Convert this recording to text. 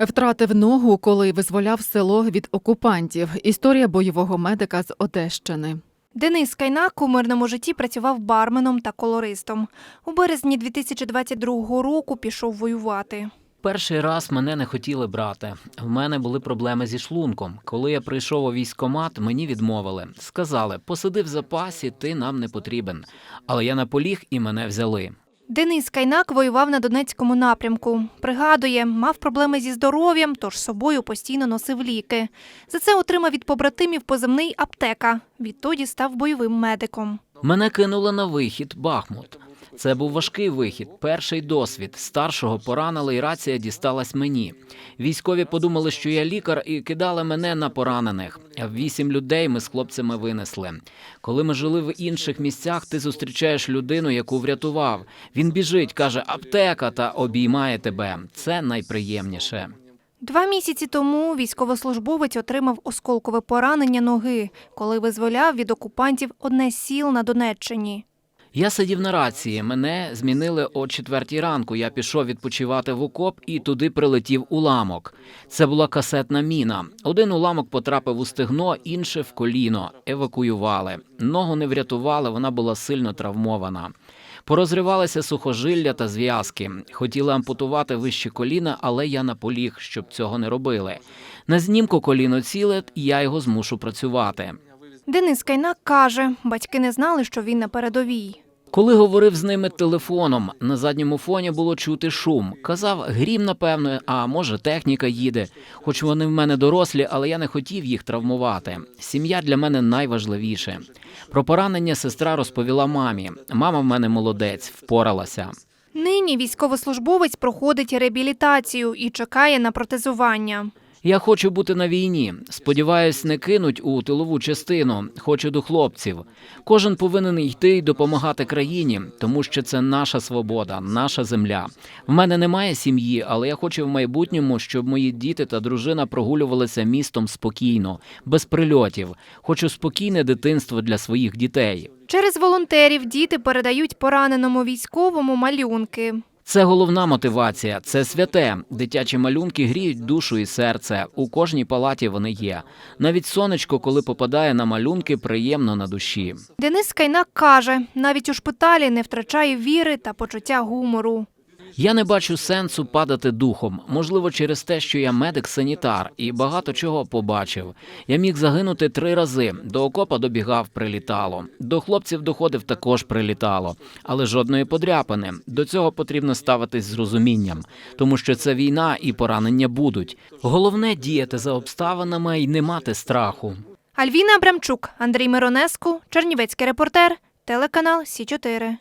Втратив ногу, коли визволяв село від окупантів. Історія бойового медика з Одещини. Денис Кайнак у мирному житті працював барменом та колористом. У березні 2022 року пішов воювати. Перший раз мене не хотіли брати. В мене були проблеми зі шлунком. Коли я прийшов у військкомат, мені відмовили. Сказали, посиди в запасі, ти нам не потрібен. Але я наполіг і мене взяли. Денис Кайнак воював на Донецькому напрямку. Пригадує, мав проблеми зі здоров'ям, тож собою постійно носив ліки. За це отримав від побратимів позивний аптека. Відтоді став бойовим медиком. Мене кинули на вихід Бахмут. Це був важкий вихід, перший досвід. Старшого поранили, і рація дісталась мені. Військові подумали, що я лікар, і кидали мене на поранених. Вісім людей ми з хлопцями винесли. Коли ми жили в інших місцях, ти зустрічаєш людину, яку врятував. Він біжить, каже аптека та обіймає тебе. Це найприємніше. Два місяці тому військовослужбовець отримав осколкове поранення ноги, коли визволяв від окупантів одне сіл на Донеччині. Я сидів на рації. Мене змінили о четвертій ранку. Я пішов відпочивати в окоп і туди прилетів уламок. Це була касетна міна. Один уламок потрапив у стегно, інший в коліно. Евакуювали. Ногу не врятували, вона була сильно травмована. Порозривалися сухожилля та зв'язки. Хотіли ампутувати вище коліна, але я наполіг, щоб цього не робили. На знімку коліно ціле, і я його змушу працювати. Денис Кайнак каже, батьки не знали, що він на передовій. Коли говорив з ними телефоном, на задньому фоні було чути шум. Казав, грім, напевно, а може, техніка їде. Хоч вони в мене дорослі, але я не хотів їх травмувати. Сім'я для мене найважливіше. Про поранення сестра розповіла мамі. Мама в мене молодець, впоралася. Нині військовослужбовець проходить реабілітацію і чекає на протезування. Я хочу бути на війні. Сподіваюсь, не кинуть у тилову частину. Хочу до хлопців. Кожен повинен йти й допомагати країні, тому що це наша свобода, наша земля. В мене немає сім'ї, але я хочу в майбутньому, щоб мої діти та дружина прогулювалися містом спокійно, без прильотів. Хочу спокійне дитинство для своїх дітей. Через волонтерів діти передають пораненому військовому малюнки. Це головна мотивація, це святе. Дитячі малюнки гріють душу і серце. У кожній палаті вони є. Навіть сонечко, коли попадає на малюнки, приємно на душі. Денис Кайнак каже, навіть у шпиталі не втрачає віри та почуття гумору. Я не бачу сенсу падати духом. Можливо, через те, що я медик-санітар і багато чого побачив. Я міг загинути три рази. До окопа добігав, прилітало. До хлопців доходив також прилітало, але жодної подряпини. До цього потрібно ставитись з розумінням, тому що це війна і поранення будуть. Головне діяти за обставинами і не мати страху. Альвіна Абрамчук, Андрій Миронеску, Чернівецький репортер, телеканал Сі 4